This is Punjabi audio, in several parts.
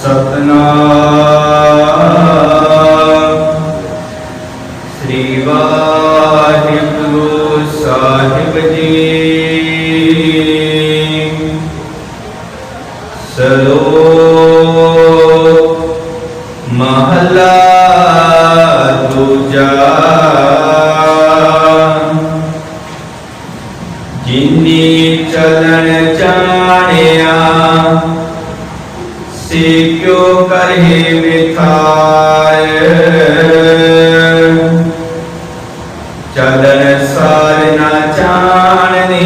ਸਤਨਾਮ। ਸ੍ਰੀ ਵਾਹਿਗੁਰੂ ਸਾਹਿਬ ਜੀ। ਸਲੋ ਮਹਲਾ ਦੂਜਾ। ਜਿਨੀ ਚਲਣ ਜਾਣਿਆ ਸੇ ਕਿਉ ਕਰਹਿ ਵਿਥਾਇ ਚਲਣ ਸਾਰ ਨਾ ਜਾਣਨੀ।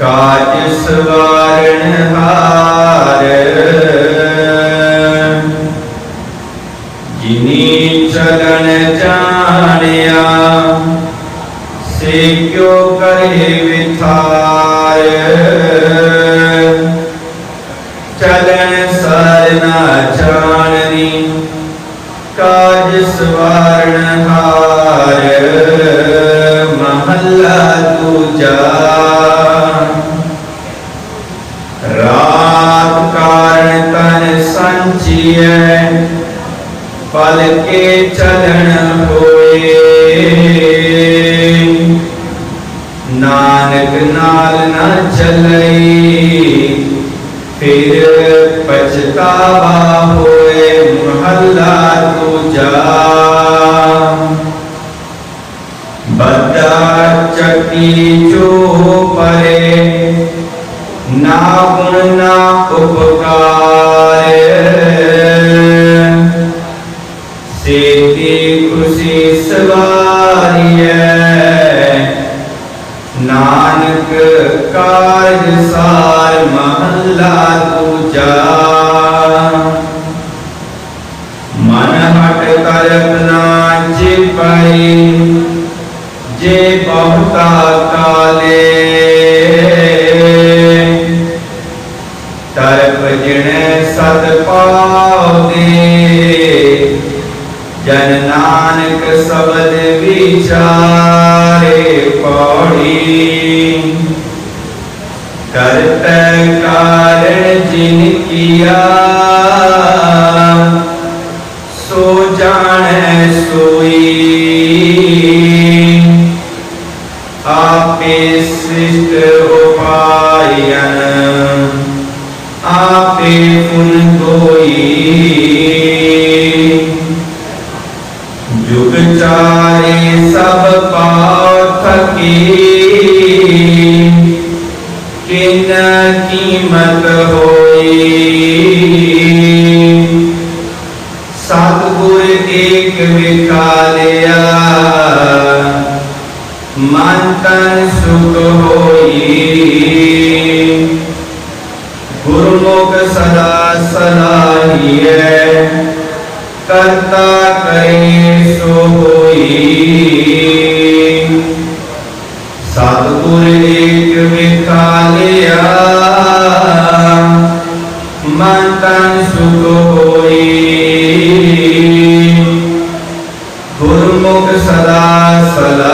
ਕਾਜ ਸਵਾਰਣ ਹਾਰ। ਜਿਨੀ ਚਲਣ ਜਾਣਿਆ ਸੇ ਕਿਉ ਕਰੇ ਵਿਥਾਰ ਚਲਣ ਸਰ ਨਾ ਜਾਣਨੀ ਕਾਜ ਸਵਾਰਣ ਹਾਰ, ਮਹੱਲਾ ਦੂਜਾ। ਰਾਤ ਕਾਰਨ ਤਨ ਸੰਚੀਐ ਪਲ ਕੇ ਚਲਣ ਹੋਏ। ਨਾਨਕ ਨਾਲ ਨਾ ਚੱਲਈ, ਫਿਰ ਪਛਤਾਵਾ ਹੋ ਬੱਦਾ ਜੋ ਪਰੇ, ਨਾ ਗੁਣ, ਨਾ ਉਪਕਾਰ। ਸੇਤੀ ਖੁਸ਼ੀ ਸਵਾਰੀਐ, ਨਾਨਕ ਕਾਰਜ ਸਾਰ ਮਹੱਲਾ ਦੂਜਾ। ਜੇ ਕਾਲੇ। ਤਰਪ ਜਿਣੈ ਸਤ ਪਾਉਦੇ, ਜਨ ਨਾਨਕ ਸਬਦ ਵਿਚਾਰੇ ਪੌੜੀ। ਕਰਤੈ ਕਾਰਣ ਜਿਨ ਕੀਆ, ਸੋ ਜਾਣੈ ਸੋਈ ਆਪੇ ਸਿਸ਼ਟ ਉਪਾਇਨ ਆਪੇ ਪੁਨ ਕੋਈ ਜੁਗ ਚਾਰੇ ਸਭ ਪਾਉ ਥਕੀ ਕਿਨ ਕੀਮਤ ਹੋਈ ਸਤਿਗੁਰ ਏਕ ਵਿਕਾਲਿਆ ਮਨ ਤਨ ਸੁਖ ਹੋਈ ਗੁਰਮੁਖ ਸਦਾ ਸਲਾਹੀਐ, ਕਰਤਾ ਕਰੇ ਸੋ ਹੋਈ ਸਤਿਗੁਰ ਏਕ ਵਿਖਾਲਿਆ ਮਨ ਤਨ ਸੁਖ ਹੋਈ ਗੁਰਮੁਖ ਸਦਾ